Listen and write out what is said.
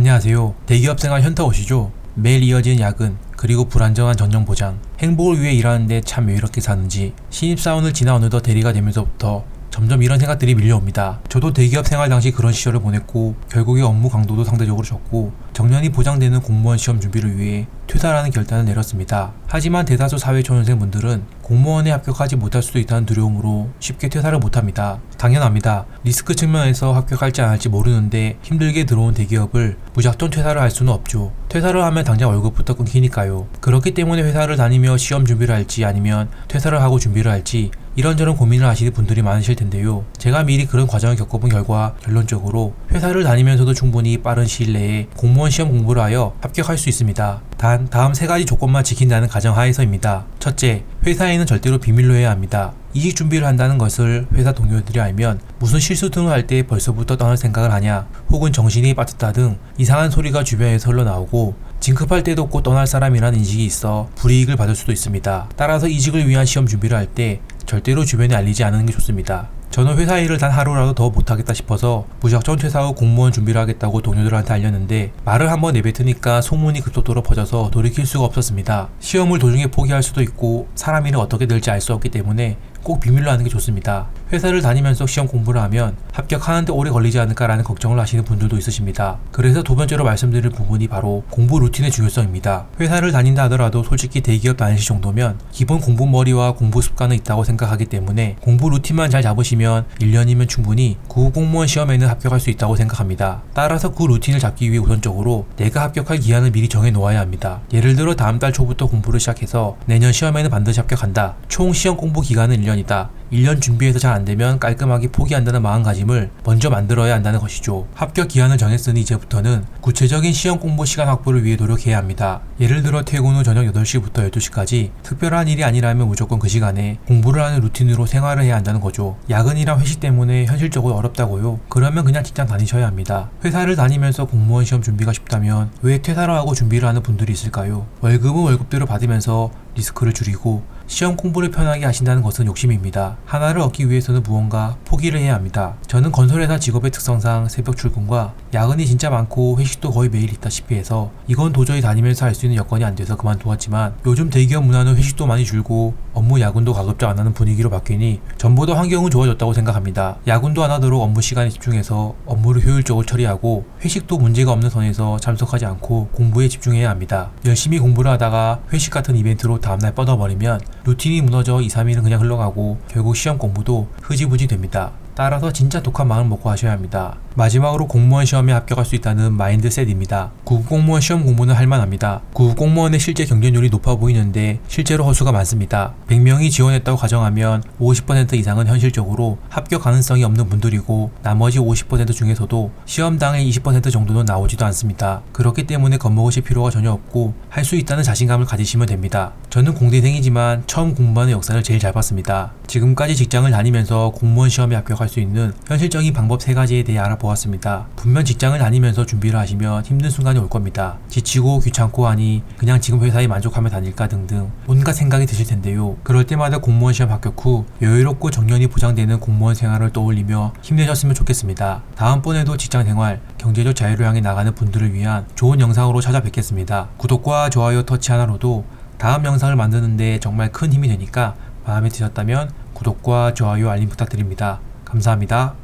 안녕하세요. 대기업 생활 현타 오시죠? 매일 이어지는 야근, 그리고 불안정한 전형 보장. 행복을 위해 일하는데 참 왜 이렇게 사는지. 신입사원을 지나 어느덧 대리가 되면서부터 점점 이런 생각들이 밀려옵니다. 저도 대기업 생활 당시 그런 시절을 보냈고 결국에 업무 강도도 상대적으로 적고 정년이 보장되는 공무원 시험 준비를 위해 퇴사라는 결단을 내렸습니다. 하지만 대다수 사회 초년생분들은 공무원에 합격하지 못할 수도 있다는 두려움으로 쉽게 퇴사를 못합니다. 당연합니다. 리스크 측면에서 합격할지 안 할지 모르는데 힘들게 들어온 대기업을 무작정 퇴사를 할 수는 없죠. 퇴사를 하면 당장 월급부터 끊기니까요. 그렇기 때문에 회사를 다니며 시험 준비를 할지 아니면 퇴사를 하고 준비를 할지 이런저런 고민을 하시는 분들이 많으실 텐데요. 제가 미리 그런 과정을 겪어본 결과 결론적으로 회사를 다니면서도 충분히 빠른 시일 내에 공무원 시험 공부를 하여 합격할 수 있습니다. 단 다음 세 가지 조건만 지킨다는 가정하에서입니다. 첫째, 회사에는 절대로 비밀로 해야 합니다. 이직 준비를 한다는 것을 회사 동료들이 알면 무슨 실수 등을 할 때 벌써부터 떠날 생각을 하냐 혹은 정신이 빠졌다 등 이상한 소리가 주변에서 흘러나오고 진급할 때도 꼭 떠날 사람이라는 인식이 있어 불이익을 받을 수도 있습니다. 따라서 이직을 위한 시험 준비를 할 때 절대로 주변에 알리지 않는 게 좋습니다. 저는 회사 일을 단 하루라도 더 못하겠다 싶어서 무작정 퇴사 후 공무원 준비를 하겠다고 동료들한테 알렸는데 말을 한번 내뱉으니까 소문이 급속도로 퍼져서 돌이킬 수가 없었습니다. 시험을 도중에 포기할 수도 있고 사람 일은 어떻게 될지 알 수 없기 때문에 꼭 비밀로 하는 게 좋습니다. 회사를 다니면서 시험 공부를 하면 합격하는데 오래 걸리지 않을까라는 걱정을 하시는 분들도 있으십니다. 그래서 두 번째로 말씀드릴 부분이 바로 공부 루틴의 중요성입니다. 회사를 다닌다 하더라도 솔직히 대기업 다니시 정도면 기본 공부 머리와 공부 습관은 있다고 생각하기 때문에 공부 루틴만 잘 잡으시면 1년이면 충분히 구 공무원 시험에는 합격할 수 있다고 생각합니다. 따라서 그 루틴을 잡기 위해 우선적으로 내가 합격할 기한을 미리 정해 놓아야 합니다. 예를 들어 다음 달 초부터 공부를 시작해서 내년 시험에는 반드시 합격한다. 총 시험 공부 기간은 1년이다. 1년 준비해서 잘 안되면 깔끔하게 포기한다는 마음가짐을 먼저 만들어야 한다는 것이죠. 합격 기한을 정했으니 이제부터는 구체적인 시험 공부 시간 확보를 위해 노력해야 합니다. 예를 들어 퇴근 후 저녁 8시부터 12시까지 특별한 일이 아니라면 무조건 그 시간에 공부를 하는 루틴으로 생활을 해야 한다는 거죠. 야근이랑 회식 때문에 현실적으로 어렵다고요? 그러면 그냥 직장 다니셔야 합니다. 회사를 다니면서 공무원 시험 준비가 쉽다면 왜 퇴사를 하고 준비를 하는 분들이 있을까요? 월급은 월급대로 받으면서 리스크를 줄이고 시험 공부를 편하게 하신다는 것은 욕심입니다. 하나를 얻기 위해서는 무언가 포기를 해야 합니다. 저는 건설회사 직업의 특성상 새벽 출근과 야근이 진짜 많고 회식도 거의 매일 있다시피 해서 이건 도저히 다니면서 할 수 있는 여건이 안 돼서 그만두었지만 요즘 대기업 문화는 회식도 많이 줄고 업무 야근도 가급적 안 하는 분위기로 바뀌니 전보다 환경은 좋아졌다고 생각합니다. 야근도 안 하도록 업무 시간에 집중해서 업무를 효율적으로 처리하고 회식도 문제가 없는 선에서 참석하지 않고 공부에 집중해야 합니다. 열심히 공부를 하다가 회식 같은 이벤트로 다음날 뻗어버리면 루틴이 무너져 2, 3일은 그냥 흘러가고 결국 시험 공부도 흐지부지 됩니다. 따라서 진짜 독한 마음을 먹고 하셔야 합니다. 마지막으로 공무원 시험에 합격할 수 있다는 마인드셋입니다. 구급 공무원 시험 공부는 할만합니다. 구급 공무원의 실제 경쟁률이 높아 보이는데 실제로 허수가 많습니다. 100명이 지원했다고 가정하면 50% 이상은 현실적으로 합격 가능성이 없는 분들이고 나머지 50% 중에서도 시험당의 20% 정도는 나오지도 않습니다. 그렇기 때문에 겁먹으실 필요가 전혀 없고 할 수 있다는 자신감을 가지시면 됩니다. 저는 공대생이지만 처음 공부하는 역사를 제일 잘 봤습니다. 지금까지 직장을 다니면서 공무원 시험에 합격할 수 있는 현실적인 방법 3가지에 대해 알아보았습니다. 분명 직장을 다니면서 준비를 하시면 힘든 순간이 올 겁니다. 지치고 귀찮고 하니 그냥 지금 회사에 만족하며 다닐까 등등 온갖 생각이 드실 텐데요. 그럴 때마다 공무원 시험 합격 후 여유롭고 정년이 보장되는 공무원 생활을 떠올리며 힘내셨으면 좋겠습니다. 다음번에도 직장 생활, 경제적 자유를 향해 나가는 분들을 위한 좋은 영상으로 찾아뵙겠습니다. 구독과 좋아요 터치 하나로도 다음 영상을 만드는데 정말 큰 힘이 되니까 마음에 드셨다면 구독과 좋아요 알림 부탁드립니다. 감사합니다.